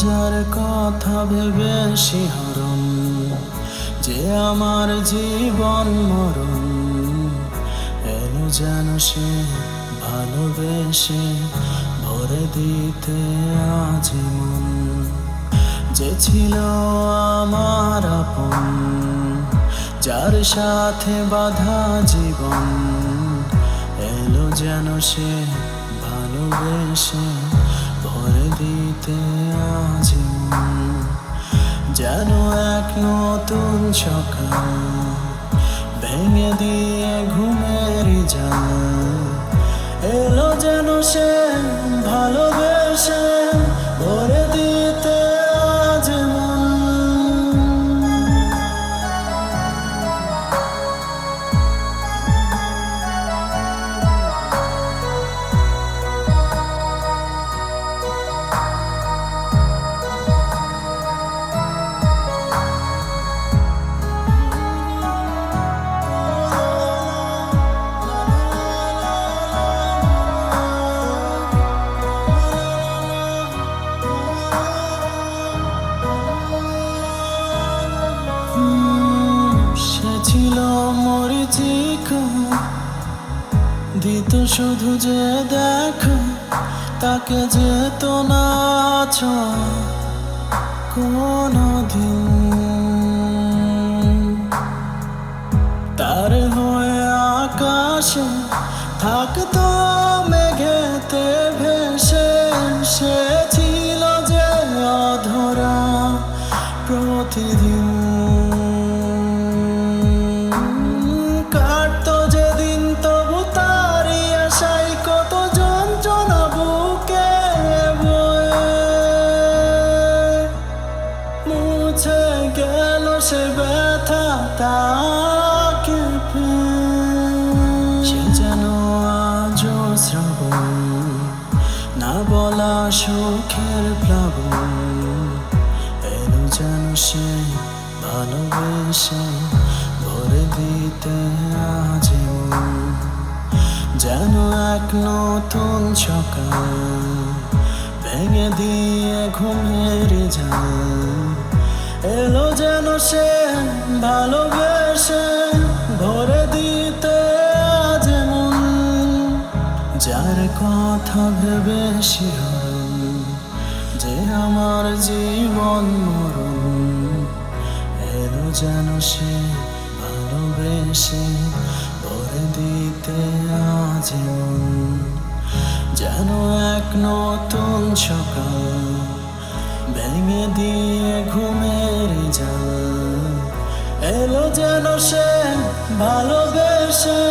কথা ভেবে শিহরণ যে আমার জীবন মরণ। এলো যেন সে ভালোবেসে, ভরে দিতে আজীবন যে ছিল আমার আপন, যার সাথে বাধা জীবন। এলো যেন সে ভালোবেসে, ভরে দিতে যেন এক নতুন সকাল ভেঙে দিয়ে ঘুমের জাল। দিত শুধু যে দেখো, তাকে যেত না কোনো দিন তার হয়ে আকাশে থাকতো মেঘেতে ভেসে সে এলো যেন সে দিতে যেন এক নতুন সকাল ভেঙে দিয়ে ঘুমের এলো যেন সে ভালোবেসে, ভরে দিতে আজ যার কথা ভেবে আমার জীবন মরণ, এলো যেন সে ভালোবেসে, ভরে দিতে আজীবন। যেন এক নতুন সকাল ভেঙে দিয়ে ঘুমের জাল, এলো যেন সে ভালোবেসে।